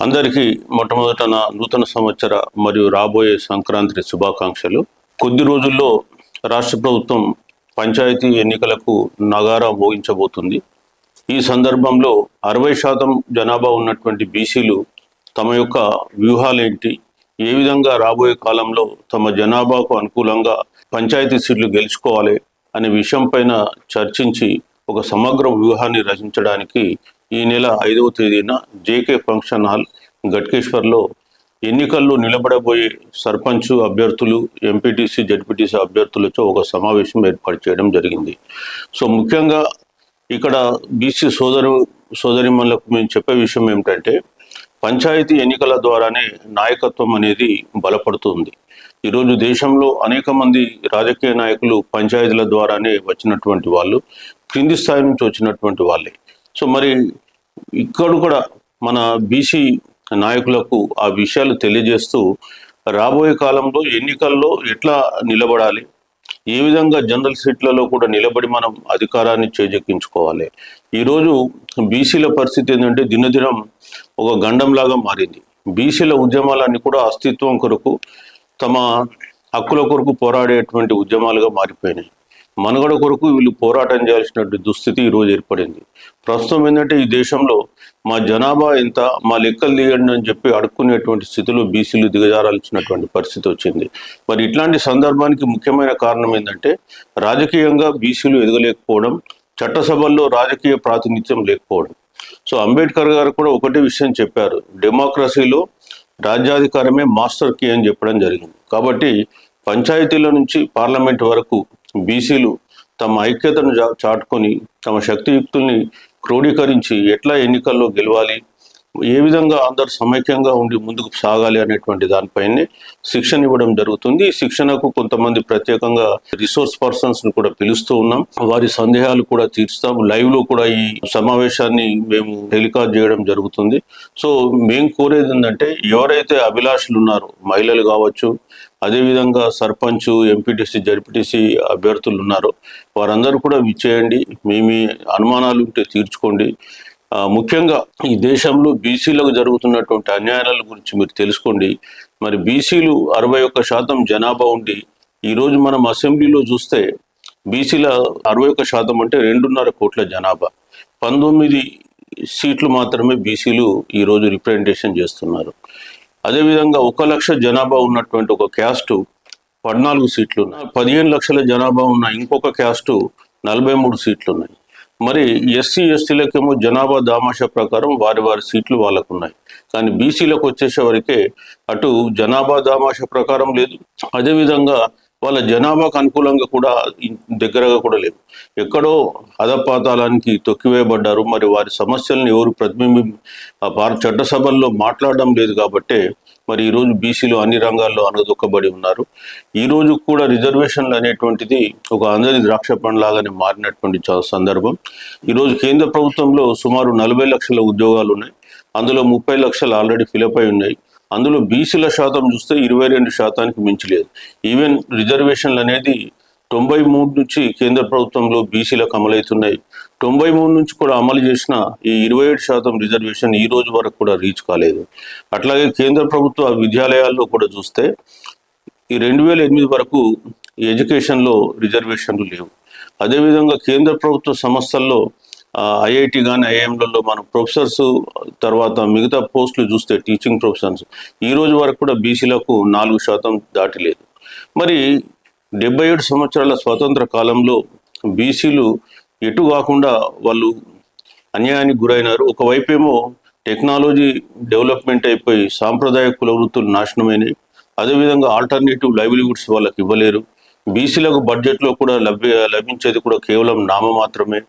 అందరికీ మొట్టమొదట నా నూతన సంవత్సర మరియు రాబోయే సంక్రాంతి శుభాకాంక్షలు. కొద్ది రోజుల్లో రాష్ట్ర ప్రభుత్వం పంచాయతీ ఎన్నికలకు నగారా మోగించబోతుంది. ఈ సందర్భంలో అరవై శాతం జనాభా ఉన్నటువంటి బీసీలు తమ యొక్క వ్యూహాలేంటి ఏ విధంగా రాబోయే కాలంలో తమ జనాభాకు అనుకూలంగా పంచాయతీ సీట్లు గెలుచుకోవాలి అనే విషయం పైన చర్చించి ఒక సమగ్ర వ్యూహాన్ని రచించడానికి ఈ నెల ఐదవ తేదీన జేకే ఫంక్షన్ హాల్ గట్కేశ్వర్లో ఎన్నికల్లో నిలబడబోయే సర్పంచ్ అభ్యర్థులు ఎంపీటీసీ జడ్పీటీసీ అభ్యర్థులతో ఒక సమావేశం ఏర్పాటు చేయడం జరిగింది. సో ముఖ్యంగా ఇక్కడ బీసీ సోదరు సోదరిమణులకు మేము చెప్పే విషయం ఏమిటంటే పంచాయతీ ఎన్నికల ద్వారానే నాయకత్వం అనేది బలపడుతుంది. ఈరోజు దేశంలో అనేక మంది రాజకీయ నాయకులు పంచాయతీల ద్వారానే వచ్చినటువంటి వాళ్ళు క్రింది స్థాయి నుంచి వచ్చినటువంటి వాళ్ళే. సో మరి ఇక్కడ కూడా మన బీసీ నాయకులకు ఆ విషయాలు తెలియజేస్తూ రాబోయే కాలంలో ఎన్నికల్లో ఎట్లా నిలబడాలి? ఏ విధంగా జనరల్ సీట్లలో కూడా నిలబడి మనం అధికారాన్ని చేజెక్కించుకోవాలి? ఈరోజు బీసీల పరిస్థితి ఏంటంటే దినదినం ఒక గండంలాగా మారింది. బీసీల ఉద్యమాలన్నీ కూడా అస్తిత్వం కొరకు తమ హక్కుల కొరకు పోరాడేటువంటి ఉద్యమాలుగా మారిపోయినాయి. మనుగడ కొరకు వీళ్ళు పోరాటం చేయాల్సినటువంటి దుస్థితి ఈరోజు ఏర్పడింది. ప్రస్తుతం ఏంటంటే ఈ దేశంలో మా జనాభా ఇంత మా లెక్కలు తీయండి అని చెప్పి అడుక్కునేటువంటి స్థితిలో బీసీలు దిగజారాల్సినటువంటి పరిస్థితి వచ్చింది. మరి ఇట్లాంటి సందర్భానికి ముఖ్యమైన కారణం ఏంటంటే రాజకీయంగా బీసీలు ఎదగలేకపోవడం చట్టసభల్లో రాజకీయ ప్రాతినిధ్యం లేకపోవడం. సో అంబేద్కర్ గారు కూడా ఒకటే విషయం చెప్పారు డెమోక్రసీలో రాజ్యాధికారమే మాస్టర్ కీ అని చెప్పడం జరిగింది. కాబట్టి పంచాయతీల నుంచి పార్లమెంట్ వరకు బీసీలు తమ ఐక్యతను చాటుకొని తమ శక్తియుక్తుల్ని క్రోడీకరించి ఎట్లా ఎన్నికల్లో గెలవాలి? ఏ విధంగా అందరు సమైక్యంగా ఉండి ముందుకు సాగాలి అనేటువంటి దానిపైనే శిక్షణ ఇవ్వడం జరుగుతుంది. ఈ శిక్షణకు కొంతమంది ప్రత్యేకంగా రిసోర్స్ పర్సన్స్ను కూడా పిలుస్తూ ఉన్నాం. వారి సందేహాలు కూడా తీర్చుతాం లైవ్లో కూడా ఈ సమావేశాన్ని మేము టెలికాస్ట్ చేయడం జరుగుతుంది. సో మేము కోరేది ఏంటంటే ఎవరైతే అభిలాషులు ఉన్నారో మహిళలు కావచ్చు అదేవిధంగా సర్పంచ్ ఎంపీటీసీ జడ్పీటీసీ అభ్యర్థులు ఉన్నారో వారందరూ కూడా విచ్చేయండి. మీ మీ అనుమానాలు ఉంటే తీర్చుకోండి. ముఖ్యంగా ఈ దేశంలో బీసీలకు జరుగుతున్నటువంటి అన్యాయాల గురించి మీరు తెలుసుకోండి. మరి బీసీలు అరవై ఒక్క శాతం జనాభా ఉండి ఈరోజు మనం అసెంబ్లీలో చూస్తే బీసీల అరవై ఒక్క శాతం అంటే రెండున్నర కోట్ల జనాభా. పంతొమ్మిది సీట్లు మాత్రమే బీసీలు ఈరోజు రిప్రజెంటేషన్ చేస్తున్నారు. అదేవిధంగా ఒక లక్ష జనాభా ఉన్నటువంటి ఒక క్యాస్టు పద్నాలుగు సీట్లు ఉన్నాయి. పదిహేను లక్షల జనాభా ఉన్న ఇంకొక క్యాస్టు నలభై మూడు సీట్లు ఉన్నాయి. మరి ఎస్సీ ఎస్టీలకేమో జనాభా దామాషా ప్రకారం వారి వారి సీట్లు వాళ్ళకు ఉన్నాయి కానీ బీసీలకు వచ్చేసే వరకే అటు జనాభా దామాషా ప్రకారం లేదు. అదేవిధంగా వాళ్ళ జనాభాకు అనుకూలంగా కూడా దగ్గరగా కూడా లేవు ఎక్కడో అధపాతాలానికి తొక్కివేయబడ్డారు. మరి వారి సమస్యలను ఎవరు ప్రతిబింబి ఆ చట్టసభల్లో మాట్లాడడం లేదు కాబట్టే మరి ఈరోజు బీసీలు అన్ని రంగాల్లో అనగదొక్కబడి ఉన్నారు. ఈ రోజు కూడా రిజర్వేషన్లు అనేటువంటిది ఒక అందరి ద్రాక్ష పండ్లాగానే మారినటువంటి సందర్భం. ఈరోజు కేంద్ర ప్రభుత్వంలో సుమారు నలభై లక్షల ఉద్యోగాలు ఉన్నాయి. అందులో ముప్పై లక్షలు ఆల్రెడీ ఫిలప్ అయి ఉన్నాయి. అందులో బీసీల శాతం చూస్తే ఇరవై రెండు శాతానికి మించలేదు ఈవెన్ రిజర్వేషన్లు అనేది తొంభై మూడు నుంచి కేంద్ర ప్రభుత్వంలో బీసీలకు అమలవుతున్నాయి. తొంభై మూడు నుంచి కూడా అమలు చేసిన ఈ ఇరవై ఏడు శాతం రిజర్వేషన్ ఈ రోజు వరకు కూడా రీచ్ కాలేదు. అట్లాగే కేంద్ర ప్రభుత్వ విద్యాలయాల్లో కూడా చూస్తే ఈ రెండు వేల ఎనిమిది వరకు ఎడ్యుకేషన్లో రిజర్వేషన్లు లేవు. అదేవిధంగా కేంద్ర ప్రభుత్వ సంస్థల్లో ఐఐటి కానీ ఐఐఎంలలో మన ప్రొఫెసర్స్ తర్వాత మిగతా పోస్టులు చూస్తే టీచింగ్ ప్రొఫెసర్స్ ఈ రోజు వరకు కూడా బీసీలకు నాలుగు శాతం దాటిలేదు. మరి డెబ్బై ఏడు సంవత్సరాల స్వతంత్ర కాలంలో బీసీలు ఎటు కాకుండా వాళ్ళు అన్యాయానికి గురైనారు. ఒకవైపేమో టెక్నాలజీ డెవలప్మెంట్ అయిపోయి సాంప్రదాయ కుల వృత్తులు నాశనమైనవి అదేవిధంగా ఆల్టర్నేటివ్ లైవ్లీహుడ్స్ వాళ్ళకి ఇవ్వలేరు. బీసీలకు బడ్జెట్లో కూడా లభ్య లభించేది కూడా కేవలం నామ మాత్రమే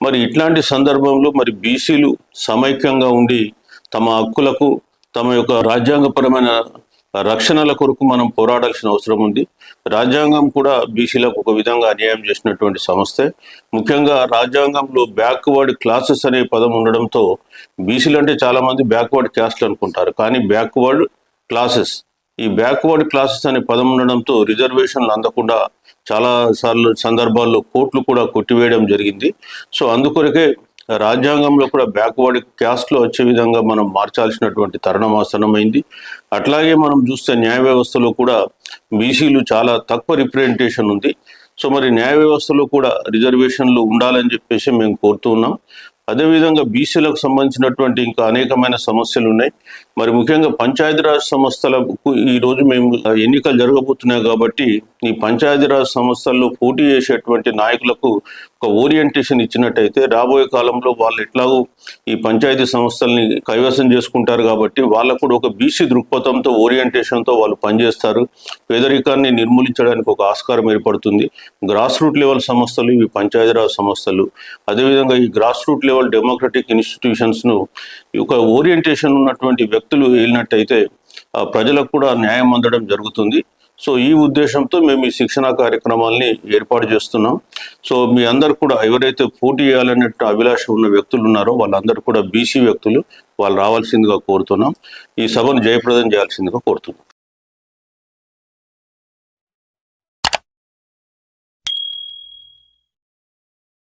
మరి ఇట్లాంటి సందర్భంలో మరి బీసీలు సమైక్యంగా ఉండి తమ హక్కులకు తమ యొక్క రాజ్యాంగపరమైన రక్షణల కొరకు మనం పోరాడాల్సిన అవసరం ఉంది. రాజ్యాంగం కూడా బీసీలకు ఒక విధంగా అన్యాయం చేసినటువంటి సంస్థే. ముఖ్యంగా రాజ్యాంగంలో బ్యాక్వర్డ్ క్లాసెస్ అనే పదం ఉండడంతో బీసీలు అంటే చాలామంది బ్యాక్వర్డ్ క్యాస్ట్లు అనుకుంటారు. కానీ బ్యాక్వర్డ్ క్లాసెస్ ఈ బ్యాక్వర్డ్ క్లాసెస్ అనే పదం ఉండడంతో రిజర్వేషన్లు అందకుండా చాలా సార్లు సందర్భాల్లో కోర్టులు కూడా కొట్టివేయడం జరిగింది. సో అందుకొరకే రాజ్యాంగంలో కూడా బ్యాక్వర్డ్ క్యాస్ట్లో వచ్చే విధంగా మనం మార్చాల్సినటువంటి తరుణం ఆసనమైంది అట్లాగే మనం చూస్తే న్యాయ వ్యవస్థలో కూడా బీసీలు చాలా తక్కువ రిప్రజెంటేషన్ ఉంది. సో మరి న్యాయ వ్యవస్థలో కూడా రిజర్వేషన్లు ఉండాలని చెప్పేసి మేము కోరుతున్నాం అదేవిధంగా బీసీలకు సంబంధించినటువంటి ఇంకా అనేకమైన సమస్యలు ఉన్నాయి. మరి ముఖ్యంగా పంచాయతీరాజ్ సంస్థలకు ఈ రోజు మేము ఎన్నికలు జరగబోతున్నాయి కాబట్టి ఈ పంచాయతీరాజ్ సంస్థల్లో పోటీ చేసేటువంటి నాయకులకు ఒక ఓరియంటేషన్ ఇచ్చినట్టయితే రాబోయే కాలంలో వాళ్ళు ఎట్లాగో ఈ పంచాయతీ సంస్థల్ని కైవసం చేసుకుంటారు కాబట్టి వాళ్ళకు కూడా ఒక బీసీ దృక్పథంతో ఓరియంటేషన్తో వాళ్ళు పనిచేస్తారు. పేదరికాన్ని నిర్మూలించడానికి ఒక ఆస్కారం ఏర్పడుతుంది. గ్రాస్ రూట్ లెవెల్ సంస్థలు ఇవి పంచాయతీరాజ్ సంస్థలు. అదేవిధంగా ఈ గ్రాస్ రూట్ లెవెల్ డెమోక్రటిక్ ఇన్స్టిట్యూషన్స్ను ఒక ఓరియంటేషన్ ఉన్నటువంటి వ్యక్తులు వెళ్ళినట్టయితే ఆ ప్రజలకు కూడా న్యాయం అందడం జరుగుతుంది. సో ఈ ఉద్దేశంతో మేము ఈ శిక్షణా కార్యక్రమాల్ని ఏర్పాటు చేస్తున్నాం. సో మీ అందరు కూడా ఎవరైతే పోటీ చేయాలన్నట్టు అభిలాష ఉన్న వ్యక్తులు ఉన్నారో వాళ్ళందరూ కూడా బీసీ వ్యక్తులు వాళ్ళు రావాల్సిందిగా కోరుతున్నాం. ఈ సభను జయప్రదం చేయాల్సిందిగా కోరుతున్నాం.